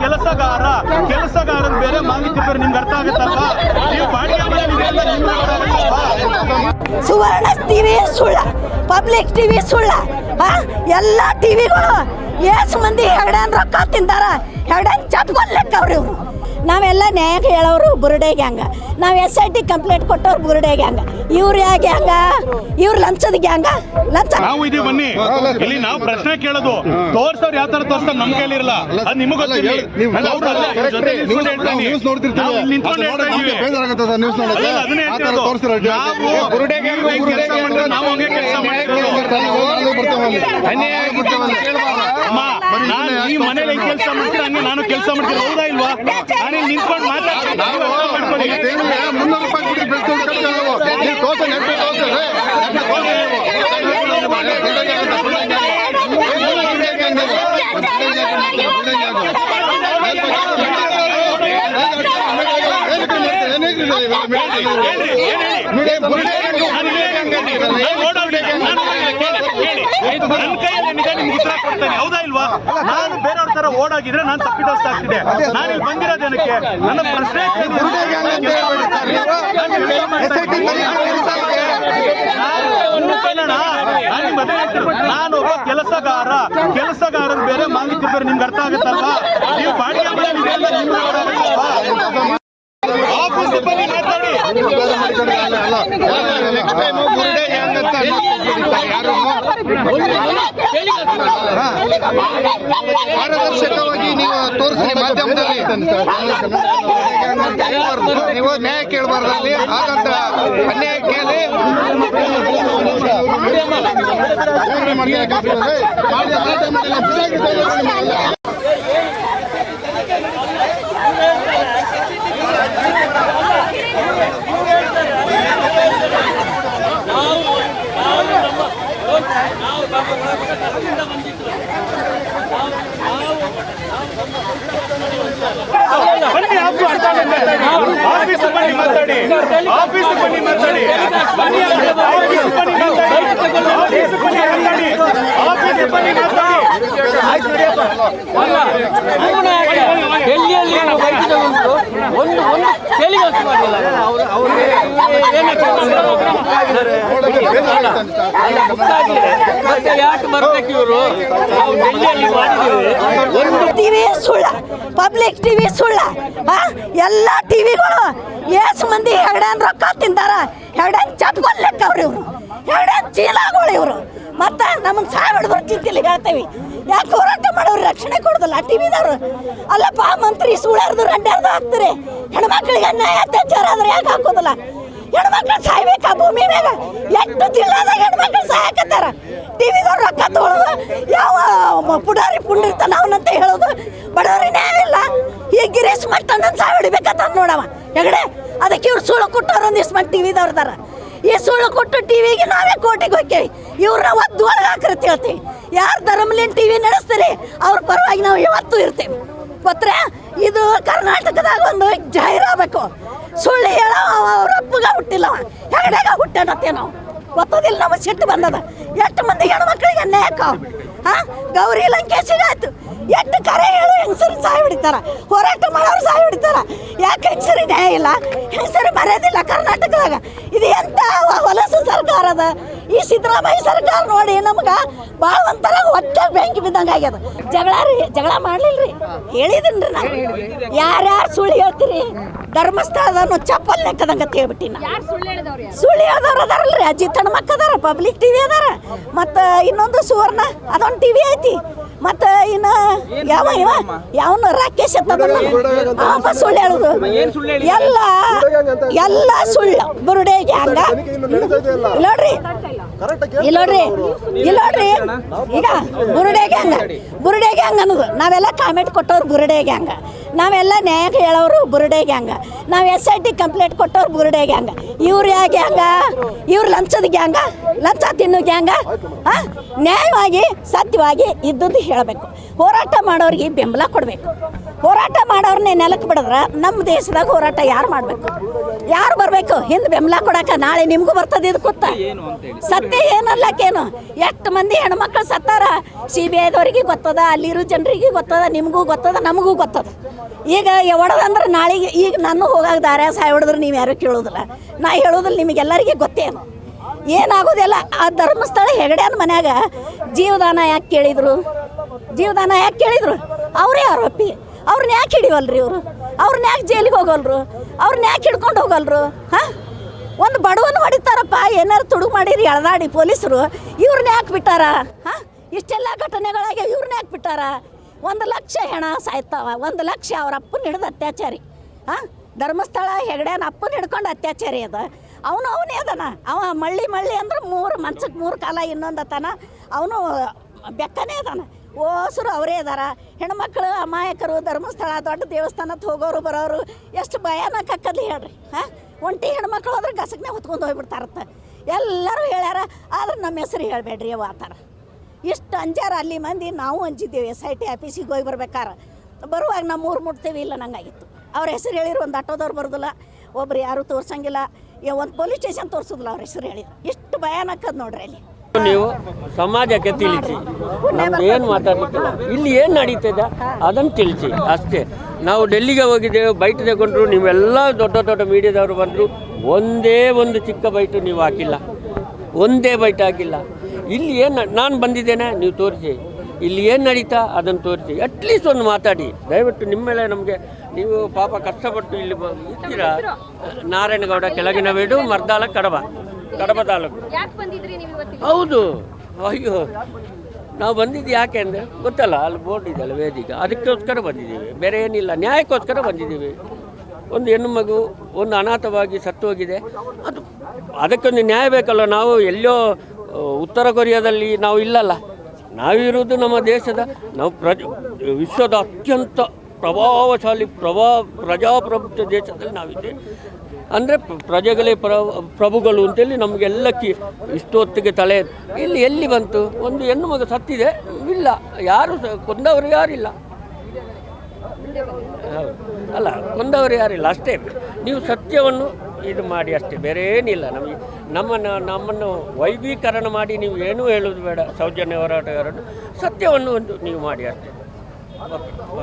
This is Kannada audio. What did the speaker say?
ಕೆಲಸಗಾರ ಬೇರೆ ಮಾಹಿತಿ ಬೇರೆ ನಿಮ್ಗೆ ಅರ್ಥ ಆಗುತ್ತಲ್ಲ ಸುವರ್ಣ ಟಿವಿ ಸುಳ್ಳ ಪಬ್ಲಿಕ್ ಟಿವಿ ಸುಳ್ಳ ಎಲ್ಲ ಟಿವಿಗಳು ಎಷ್ಟು ಮಂದಿ ಎರಡೇನ್ ರೊಕ್ಕ ತಿಂತಾರ ಎರಡೇನ್ ಚಟ್ಕೊಂಡ್ ಲೆಕ್ಕ ಅವ್ರಿ ನಾವೆಲ್ಲ ನ್ಯಾಯ ಹೇಳೋರು ಬುರುಡೆ ಗ್ಯಾಂಗ ನಾವು ಎಸ್ ಐ ಟಿ ಕಂಪ್ಲೇಂಟ್ ಕೊಟ್ಟವ್ರು ಬುರುಡೆ ಗ್ಯಾಂಗ ಇವ್ರು ಯಾ ಗ್ಯಾಂಗ ಇವ್ರು ಲಂಚದ ಗ್ಯಾಂಗ ಲಂಚ ನಾವು ಇದೀವಿ ಬನ್ನಿ. ಇಲ್ಲಿ ನಾವು ಪ್ರಶ್ನೆ ಕೇಳೋದು. ತೋರ್ಸೋರು ಯಾವ ತರ ತೋರ್ಸ್ತಾರೆ ನಮ್ ಕೈಲಿರಲ್ಲ ಅದು ನಿಮಗೆ ಅಲ್ಲ, ಬೇಜಾರಾಗುತ್ತೆ ಸರ್ ನ್ಯೂಸ್ ನೋಡಕ್ಕೆ ಆ ಥರ ಬುರುಡೆಗೆ ಕೆಲ್ಸ ಮಾಡಿದ್ರೆ ನಾವು ಹಂಗೆ ಕೆಲ್ಸ ಅಮ್ಮ ನಾನು ಈ ಮನೇಲಿ ಕೆಲಸ ಹಂಗೆ ನಾನು ಕೆಲಸ ಮಾಡ್ತೀನಿ ಹೌದಾ ಇಲ್ವಾ ನಾನು ಇಲ್ಲಿ ನಿಂತ್ಕೊಂಡು ಮಾತಾಡ್ತೀನಿ ನೀವು ಮುನ್ನೂರು ರೂಪಾಯಿ ಕೊಟ್ಟು ನಾವು. ತೋರ್ಸಿ, ನೆಟ್ಟು ರೇ. ನೆಟ್ಟು ತೋರ್ಸಿ ನೀವು. ಹೇಳ್ರಿ, ಏನ್ ಹೇಳಿ? ನಾನು ಇಲ್ಲೇ ಹಂಗಂದಿ. ನಾನು ಓಡೋಗ್ಬಿಟ್ಟೆ. ನಾನು ಕೇಳಿ, ಕೇಳಿ. ನನ್ನ ಕೈಯಲ್ಲಿ ನಿಮ್ಗೆ ಉತ್ತರ ಕೊಡ್ತೇನೆ ಹೌದಾ ಇಲ್ವಾ ನಾನು ಬೇರೆಯವ್ರ ತರ ಓಡಾಗಿದ್ರೆ ನಾನು ತಪ್ಪಿತಸ್ಥ ಆಗ್ತಿದೆ ನಾನು ಇಲ್ಲಿ ಬಂದಿರೋದೇನಕ್ಕೆ ನನ್ನ ಪ್ರಶ್ನೆ ನಾನು ಒಬ್ಬ ಕೆಲಸಗಾರ. ಕೆಲಸಗಾರರು ಬೇರೆ ಮಾಹಿತಿ ಬೇರೆ, ನಿಮ್ಗೆ ಅರ್ಥ ಆಗುತ್ತಲ್ವಾ? ನೀವು ಬಾಡಿಗೆ ಮನೆಯಲ್ಲಿ ಇದೆಲ್ಲ ನಿಮ್ಗೆ ಅರ್ಥ ಆಗುತ್ತಲ್ವಾ? ಆಫೀಸ್ ಬನ್ನಿ ಮಾತಾಡಿ ಪಾರದರ್ಶಕವಾಗಿ ನೀವು ತೋರಿಸಿ ಮಾಧ್ಯಮದಲ್ಲಿ. ನೀವು ನ್ಯಾಯ ಕೇಳಬಾರ್ದಲ್ಲಿ ಹಾಗಂತ ಅನ್ಯಾಯ ಕೇಳಿ. ಬನ್ನಿ ಆಫೀಸ್ ಬನ್ನಿ ಮಾತಾಡಿ ಆಫೀಸ್ ಬನ್ನಿ ಮಾತಾಡಿ ಆಫೀಸ್ ಬನ್ನಿ ಮಾತಾಡಿ ಆಫೀಸ್ ಬನ್ನಿ ಮಾತಾಡಿ ಆಫೀಸ್ ಬನ್ನಿ ಮಾತಾಡಿ ಡೆಲ್ಲಿಯಲ್ಲಿ ಉಂಟು ಒಂದು ಒಂದು ಮಾಡಿಲ್ಲ ಮತ್ತೆ ಯಾಕೆ ಬರ್ಬೇಕು ಇವರು ನಾವು ಡೆಲ್ಲಿಯಲ್ಲಿ ಮಾಡಿದ್ದೇವೆ ಒಂದು ಸುಳ್ಳ ಪಬ್ಲಿಕ್ ಟಿವಿ ಸುಳ್ಳ ಎಲ್ಲ ಟಿವಿಗಳು ಏಸು ಮಂದಿ ಹೆಗಡ್ಯಾನ್ ರೊಕ್ಕ ತಿಂದಾರ ಹೆಗಡ್ಯಾನ್ ಚಟ್ಕೊಲ್ ಲೆಕ್ಕ ಅವ್ರು ಇವ್ರು. ಹೆಗಡ್ಯಾನ್ ಚೀಲಾಗಳು ಇವರು. ಮತ್ತೆ ನಮಗೆ ಸಾವಿರ ಬರ್ತಿದ್ದಿಲ್ಲ ಹೇಳ್ತೇವೆ. ಯಾಕೆ ಹೋರಾಟ ಮಾಡೋರು ರಕ್ಷಣೆ ಕೊಡೋದಿಲ್ಲ? ಟಿವಿದವ್ರು ಅಲ್ಲಪ್ಪ, ಮಂತ್ರಿ ಸುಳ್ಯಾರ್ದು ರಂಡ್ಯಾರ್ದು ಹಾಕ್ತಾರೆ. ಹೆಣ್ಮಕ್ಳಿಗೆ ಅನ್ಯಾಯ, ಅತ್ಯಾಚಾರ ಆದ್ರೆ ಯಾಕೆ ಹಾಕೋದಿಲ್ಲ? ಹೆಣ್ಮಕ್ಳು ಸಾಯ್ಬೇಕಾ ಭೂಮಿ ಮ್ಯಾಗ? ಎಷ್ಟು ಜಿಲ್ಲಾದಾಗ ಹೆಣ್ಮಕ್ಳು ಸಾಯಕತ್ತಾರ. ಟಿವಿದವ್ರು ರೊಕ್ಕ ತೊಗೊಳೋದು, ಯಾವ ಪುಡಾರಿ ಪುಂಡಿರ್ತಾನ ಅವನಂತ ಹೇಳೋದು. ಬಡವರಿಗೆ ಇಲ್ಲ. ಈ ಗಿರೀಶ್ ಮಟ್ಟಣ್ಣ ಸಾಯ್ ಹೊಡಿಬೇಕಂತ ನೋಡವ. ಹೆಗಡೆ, ಅದಕ್ಕೆ ಇವ್ರು ಸುಳ್ಳು ಕೊಟ್ಟವ್ರು ಒಂದಿಷ್ಟು ಮಂದಿ ಟಿವಿದವ್ರದಾರ ಈ ಸುಳ್ಳು ಕೊಟ್ಟು ಟಿವಿಗೆ ನಾವೇ ಕೋಟಿಗೆ ಹೋಗ್ತೇವೆ ಇವ್ರನ್ನ ಒದ್ದು ಒಳಗೆ ಹಾಕಿರ್ತಿ ಹೇಳ್ತೀವಿ ಯಾರು ಧರ್ಮಲಿನ್ ಟಿವಿ ನಡೆಸ್ತೀರಿ, ಅವ್ರ ಪರವಾಗಿ ನಾವು ಯಾವತ್ತೂ ಇರ್ತೀವಿ. ಗೊತ್ತಾ ಇದು ಕರ್ನಾಟಕದಾಗ ಒಂದು ಜಾಹೀರಾಗಬೇಕು ಸುಳ್ಳು ಹೇಳೋ ಅವ್ರ ಅಪ್ಪಗ ಹುಟ್ಟಿಲ್ಲ. ಹೆಗಡೆಗ ಹುಟ್ಟಾನತ್ತೆ ನಾವು. ಗೊತ್ತದಿಲ್ಲ ನಮ್ಮ ಸಿಟ್ಟು ಬಂದದ. ಎಷ್ಟು ಮಂದಿ ಹೆಣ್ಮಕ್ಳಿಗೆ ಅನ್ಯಾಯಕ್ಕ. ಹಾ? ಗೌರಿ ಆಯ್ತು ಎಷ್ಟು ಕರೆ ಹೇಳು, ಹೆಂಗಸರು ಸಾಯಿ ಹೊಡಿತಾರ. ಹೋರಾಟ ಮಾಡೋರು ಸಾಯಿ ಹೊಡಿತಾರ. ಯಾಕೆ ಹೆಂಗಸರಿ ನ್ಯಾಯ ಇಲ್ಲ? ಹೆಂಗಸರು ಮರ್ಯಾದಿಲ್ಲ ಕರ್ನಾಟಕದಾಗ. ಇದು ವ- ಹೊಲಸು ಸರ್ಕಾರ ಅದ ಈ ಸಿದ್ದರಾಮಯ್ಯ ಸರ್ಕಾರ ನೋಡಿ ನಮ್ಗ ಭಾಳ ಒಂಥರ ಹೊಟ್ಟೆ ಬೆಂಕಿ ಬಿದ್ದಂಗೆ ಆಗ್ಯದ. ಜಗಳ ರೀ ಜಗಳ ಮಾಡ್ಲಿಲ್ರಿ? ಹೇಳಿದ್ರಿ ನಾನು ಯಾರ್ಯಾರು ಸುಳ್ಳು ಹೇಳ್ತೀರಿ? ಧರ್ಮಸ್ಥಳದನ್ನು ಚಪ್ಪಲ್ ಲೆಕ್ಕದಂಗ ಹೇಳ್ಬಿಟ್ಟಿನ ಸುಳ್ಳು ಹೇಳ್ದವ್ರು ಅದಾರಲ್ರಿ ಅಜಿತ್ ಹಣ್ಮಕ್ ಅದಾರ ಪಬ್ಲಿಕ್ ಟಿವಿ ಅದಾರ ಮತ್ತು ಇನ್ನೊಂದು ಸುವರ್ಣ ಅದೊಂದು ಟಿವಿ ಐತಿ. ಮತ್ತ ಇನ್ನ ಯಾವ ಇವ? ಯಾವನ ರಾಕೇಶ್ ಅಂತ ಸುಳ್ಳು ಹೇಳುದು. ಎಲ್ಲ ಎಲ್ಲ ಸುಳ್ಳು. ಬುರುಡೆ ಗ್ಯಾಂಗ ನೋಡ್ರಿ. ಇಲ್ಲೋಡ್ರಿ ನೋಡ್ರಿ. ಇಲ್ಲಿ ನೋಡ್ರಿ. ಈಗ ಬುರುಡೆ ಗ್ಯಾಂಗ ಬುರುಡೆ ಗ್ಯಾಂಗ್ ಅನ್ನೋದು. ನಾವೆಲ್ಲ ಕಾಮೆಂಟ್ ಕೊಟ್ಟವ್ರು ಬುರುಡೆ ಗ್ಯಾಂಗ ನಾವೆಲ್ಲ ನ್ಯಾಯ ಹೇಳೋರು ಬುರುಡೆ ಗ್ಯಾಂಗ ನಾವು ಎಸ್ ಐ ಟಿ ಕಂಪ್ಲೇಂಟ್ ಕೊಟ್ಟವ್ರು ಬುರುಡೆ ಗ್ಯಾಂಗ ಇವ್ರು ಯಾ ಗ್ಯಾಂಗ ಇವ್ರು ಲಂಚದ ಗ್ಯಾಂಗ ಲಂಚ ತಿನ್ನು ಗ್ಯಾಂಗ ಆ? ನ್ಯಾಯವಾಗಿ, ಸತ್ಯವಾಗಿ ಇದ್ದದ್ದು ಹೇಳಬೇಕು. ಹೋರಾಟ ಮಾಡೋರಿಗೆ ಬೆಂಬಲ ಕೊಡಬೇಕು. ಹೋರಾಟ ಮಾಡೋರನ್ನೇ ನೆಲಕ್ಕೆ ಬಿಡಿದ್ರೆ ನಮ್ಮ ದೇಶದಾಗ ಹೋರಾಟ ಯಾರು ಮಾಡಬೇಕು? ಯಾರು ಬರಬೇಕು? ಹಿಂದೆ ಬೆಂಬಲ ಕೊಡಕ್ಕೆ ನಾಳೆ ನಿಮಗೂ ಬರ್ತದೆ ಇದು ಕೂತ ಸತ್ಯ ಏನಲ್ಲಕ್ಕೇನು ಎಷ್ಟು ಮಂದಿ ಹೆಣ್ಮಕ್ಳು ಸತ್ತಾರ? ಸಿ ಬಿ ಐದವರಿಗೆ ಗೊತ್ತದ, ಅಲ್ಲಿರೋ ಜನರಿಗೆ ಗೊತ್ತದ, ನಿಮಗೂ ಗೊತ್ತದ, ನಮಗೂ ಗೊತ್ತದ. ಈಗ ಹೊಡೆದಂದ್ರೆ ನಾಳೆಗೆ ಈಗ ನಾನು ಹೋಗಾಗ ದಾರ್ಯ ಹೊಡೆದ್ರೆ ನೀವು ಯಾರು ಕೇಳೋದಿಲ್ಲ. ನಾ ಹೇಳೋದಿಲ್ಲ ನಿಮಗೆಲ್ಲರಿಗೆ ಗೊತ್ತೇನು? ಏನಾಗೋದಿಲ್ಲ. ಆ ಧರ್ಮಸ್ಥಳ ಹೆಗಡ್ಯಾನ ಮನ್ಯಾಗ ಜೀವದಾನ ಯಾಕೆ ಕೇಳಿದ್ರು? ಜೀವದಾನ ಯಾಕೆ ಕೇಳಿದ್ರು? ಅವರೇ ಆರೋಪಿ. ಅವ್ರನ್ನ ಯಾಕೆ ಹಿಡಿವಲ್ರಿ ಇವರು? ಅವ್ರನ್ನ ಯಾಕೆ ಜೈಲಿಗೆ ಹೋಗಲ್ರು? ಅವ್ರನ್ನ ಯಾಕೆ ಹಿಡ್ಕೊಂಡು ಹೋಗಲ್ರು? ಹಾಂ? ಒಂದು ಬಡವನ ಹೊಡಿತಾರಪ್ಪ, ಏನಾರು ತುಡುಗು ಮಾಡಿರಿ ಎಳ್ದಾಡಿ ಪೊಲೀಸರು ಇವ್ರನ್ನ ಯಾಕೆ ಬಿಟ್ಟಾರ? ಹಾಂ? ಇಷ್ಟೆಲ್ಲ ಘಟನೆಗಳಾಗಿ ಇವ್ರನ್ನ ಯಾಕೆ ಬಿಟ್ಟಾರ? ಒಂದು ಲಕ್ಷ ಹೆಣ ಸಾಯ್ತಾವ, ಒಂದು ಲಕ್ಷ ಅವ್ರ ಅಪ್ಪನ ಹಿಡಿದು ಅತ್ಯಾಚಾರಿ. ಹಾಂ? ಧರ್ಮಸ್ಥಳ ಹೆಗಡ್ಯಾನ ಅಪ್ಪನ ಹಿಡ್ಕೊಂಡು ಅತ್ಯಾಚಾರಿ ಅದ. ಅವನು ಅವನೇ ಅದನ. ಅವ ಮಳ್ಳಿ ಮಳ್ಳಿ ಅಂದ್ರೆ ಮೂರು ಮನ್ಸಕ್ಕೆ ಮೂರು ಕಾಲ ಇನ್ನೊಂದು ಅತನ. ಅವನು ಬೆಕ್ಕನೇ ಅದಾನ. ಓಸರು ಅವರೇ ಅದಾರ. ಹೆಣ್ಮಕ್ಳು ಅಮಾಯಕರು, ಧರ್ಮಸ್ಥಳ ದೊಡ್ಡ ದೇವಸ್ಥಾನಕ್ಕೆ ಹೋಗೋರು ಬರೋರು ಎಷ್ಟು ಭಯಾನಕ ಆಕ್ಕದ್ಲಿ ಹೇಳ್ರಿ. ಹಾಂ? ಒಂಟಿ ಹೆಣ್ಮಕ್ಳು ಅಂದ್ರೆ ಗಸಕ್ನೇ ಹೊತ್ಕೊಂಡು ಹೋಗ್ಬಿಡ್ತಾರತ್ತ. ಎಲ್ಲರೂ ಹೇಳ್ಯಾರ, ಆದ್ರೆ ನಮ್ಮ ಹೆಸರು ಹೇಳಬೇಡ್ರಿ ಅವ ಆತಾರ ಇಷ್ಟು ಅಂಜಾರ ಅಲ್ಲಿ ಮಂದಿ, ನಾವು ಅಂಜಿದ್ದೇವೆ. ಎಸ್ ಐ ಟಿ ಆಫೀಸಿಗೆ ಹೋಗಿ ಬರ್ಬೇಕಾರೆ. ಬರುವಾಗ ನಮ್ಮ ಊರು ಮುಟ್ತೇವೆ, ಇಲ್ಲ ನಂಗಾಗಿತ್ತು ಅವ್ರ ಹೆಸರು ಹೇಳಿರು ಒಂದು ಆಟೋದವ್ರು ಬರೋದಿಲ್ಲ ಒಬ್ರು ಯಾರು ತೋರ್ಸಂಗಿಲ್ಲ. ಒಂದು ಪೊಲೀಸ್ ಸ್ಟೇಷನ್ ತೋರಿಸೋದಿಲ್ಲ ಅವ್ರ ಹೆಸರು ಹೇಳಿದ್ರು ಇಷ್ಟು ಭಯಾನಕದ ನೋಡ್ರಿ ಅಲ್ಲಿ. ನೀವು ಸಮಾಜಕ್ಕೆ ತಿಳಿಸಿ. ಏನು ಮಾತಾಡಲಿಕ್ಕಿಲ್ಲ. ಇಲ್ಲಿ ಏನು ನಡೀತದ ಅದನ್ನು ತಿಳಿಸಿ. ಅಷ್ಟೇ. ನಾವು ಡೆಲ್ಲಿಗೆ ಹೋಗಿದ್ದೇವೆ ಬೈಟ್ ತಗೊಂಡ್ರು ನೀವೆಲ್ಲ ದೊಡ್ಡ ದೊಡ್ಡ ಮೀಡಿಯಾದವರು ಬಂದರು. ಒಂದೇ ಒಂದು ಚಿಕ್ಕ ಬೈಟು ನೀವು ಹಾಕಿಲ್ಲ. ಒಂದೇ ಬೈಟ್ ಹಾಕಿಲ್ಲ. ಇಲ್ಲಿ ಏನು ನಾನು ಬಂದಿದ್ದೇನೆ ನೀವು ತೋರಿಸಿ. ಇಲ್ಲಿ ಏನು ನಡೀತಾ ಅದನ್ನು ತೋರಿಸಿ. ಅಟ್ಲೀಸ್ಟ್ ಒಂದು ಮಾತಾಡಿ. ದಯವಿಟ್ಟು ನಿಮ್ಮ ಮೇಲೆ ನಮಗೆ ನೀವು ಪಾಪ ಕಷ್ಟಪಟ್ಟು ಇಲ್ಲಿ ಬ- ಇದ್ದೀರಾ? ನಾರಾಯಣಗೌಡ ಕೆಳಗಿನ ವೀಡು ಮರ್ದಾಳ ಕಡಬ. ಕಡಬ ತಾಲೂಕು. ಹೌದು. ಅಯ್ಯೋ. ನಾವು ಬಂದಿದ್ದು ಯಾಕೆ ಅಂದರೆ ಗೊತ್ತಲ್ಲ ಅಲ್ಲಿ ಬೋರ್ಡ್ ಇದೆಯಲ್ಲ ವೇದಿಕೆ ಅದಕ್ಕೋಸ್ಕರ ಬಂದಿದ್ದೀವಿ. ಬೇರೆ ಏನಿಲ್ಲ. ನ್ಯಾಯಕ್ಕೋಸ್ಕರ ಬಂದಿದ್ದೀವಿ. ಒಂದು ಹೆಣ್ಣು ಮಗು ಒಂದು ಅನಾಥವಾಗಿ ಸತ್ತು ಹೋಗಿದೆ ಅದು ಅದಕ್ಕೊಂದು ನ್ಯಾಯ ಬೇಕಲ್ಲ. ನಾವು ಎಲ್ಲೋ ಉತ್ತರ ಕೊರಿಯಾದಲ್ಲಿ ನಾವು ಇಲ್ಲಲ್ಲ. ನಾವಿರುವುದು ನಮ್ಮ ದೇಶದ ನಾವು ಪ್ರಜ ವಿಶ್ವದ ಅತ್ಯಂತ ಪ್ರಭಾವಶಾಲಿ ಪ್ರಭಾ ಪ್ರಜಾಪ್ರಭುತ್ವ ದೇಶದಲ್ಲಿ ನಾವಿದ್ದೇವೆ. ಅಂದರೆ ಪ್ರಜೆಗಳೇ ಪ್ರ ಪ್ರಭುಗಳು ಅಂತೇಳಿ ನಮಗೆಲ್ಲ ಕಿ ಇಷ್ಟೊತ್ತಿಗೆ ತಲೆ ಇಲ್ಲಿ ಎಲ್ಲಿ ಬಂತು? ಒಂದು ಹೆಣ್ಣು ಮಗ ಸತ್ತಿದೆ. ಇಲ್ಲ. ಯಾರು ಕೊಂದವರು ಯಾರಿಲ್ಲ. ಅಲ್ಲ, ಕೊಂದವರು ಯಾರಿಲ್ಲ. ಅಷ್ಟೇ. ನೀವು ಸತ್ಯವನ್ನು ಇದು ಮಾಡಿ ಅಷ್ಟೇ. ಬೇರೆ ಏನಿಲ್ಲ. ನಮಗೆ ನಮ್ಮನ್ನು ನಮ್ಮನ್ನು ವೈಭೀಕರಣ ಮಾಡಿ ನೀವು ಏನೂ ಹೇಳೋದು ಬೇಡ. ಸೌಜನ್ಯ ಹೋರಾಟಗಾರರು. ಸತ್ಯವನ್ನು ಒಂದು ನೀವು ಮಾಡಿ ಅಷ್ಟೇ.